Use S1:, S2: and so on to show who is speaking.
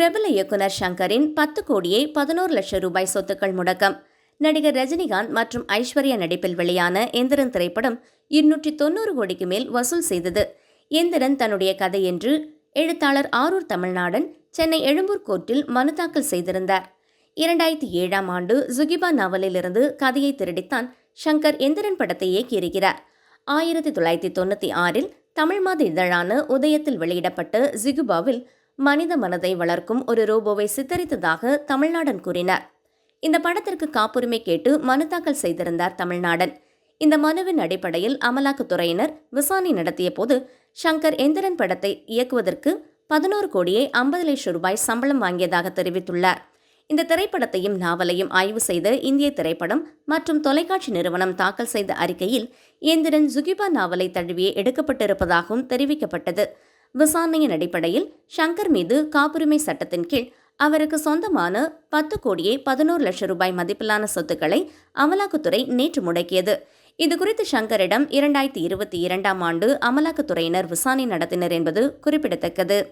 S1: பிரபல இயக்குனர் சங்கரின் பத்து கோடியே பதினோரு லட்சம் ரூபாய் சொத்துக்கள் முடக்கம். நடிகர் ரஜினிகாந்த் மற்றும் ஐஸ்வர்யா நடிப்பில் வெளியான எந்திரன் திரைப்படம் இருநூற்றி தொண்ணூறு கோடிக்கு மேல் வசூல் செய்தது. எந்திரன் தன்னுடைய கதை என்று எழுத்தாளர் ஆரூர் தமிழ்நாடன் சென்னை எழும்பூர் கோர்ட்டில் மனு தாக்கல் செய்திருந்தார். இரண்டாயிரத்தி ஏழாம் ஆண்டு ஜுகிபா நாவலிலிருந்து கதையை திருடித்தான் ஷங்கர் எந்திரன் படத்தை இயக்கியிருக்கிறார். ஆயிரத்தி தொள்ளாயிரத்தி தொண்ணூற்றி ஆறில் தமிழ் மாத இதழான உதயத்தில் வெளியிடப்பட்ட ஜிகுபாவில் மனித மனதை வளர்க்கும் ஒரு ரோபோவை சித்தரித்ததாக தமிழ்நாடன் கூறினார். இந்த படத்திற்கு காப்புரிமை கேட்டு மனு தாக்கல் செய்திருந்தார் தமிழ்நாடன். இந்த மனுவின் அடிப்படையில் அமலாக்கத்துறையினர் விசாரணை நடத்திய போது ஷங்கர் எந்திரன் படத்தை இயக்குவதற்கு பதினோரு கோடியே ஐம்பது லட்சம் ரூபாய் சம்பளம் வாங்கியதாக தெரிவித்துள்ளார். இந்த திரைப்படத்தையும் நாவலையும் ஆய்வு செய்த இந்திய திரைப்படம் மற்றும் தொலைக்காட்சி நிறுவனம் தாக்கல் செய்த அறிக்கையில் எந்திரன் ஜுகிபா நாவலை தழுவியே எடுக்கப்பட்டிருப்பதாகவும் தெரிவிக்கப்பட்டது. விசாரணையின் அடிப்படையில் ஷங்கர் மீது காப்புரிமை சட்டத்தின் கீழ் அவருக்கு சொந்தமான பத்து கோடியே பதினோரு லட்சம் ரூபாய் மதிப்பிலான சொத்துக்களை அமலாக்கத்துறை நேற்று முடக்கியது. இதுகுறித்து ஷங்கரிடம் இரண்டாயிரத்தி இருபத்தி இரண்டாம் ஆண்டு அமலாக்கத்துறையினர் விசாரணை நடத்தினர் என்பது குறிப்பிடத்தக்கது.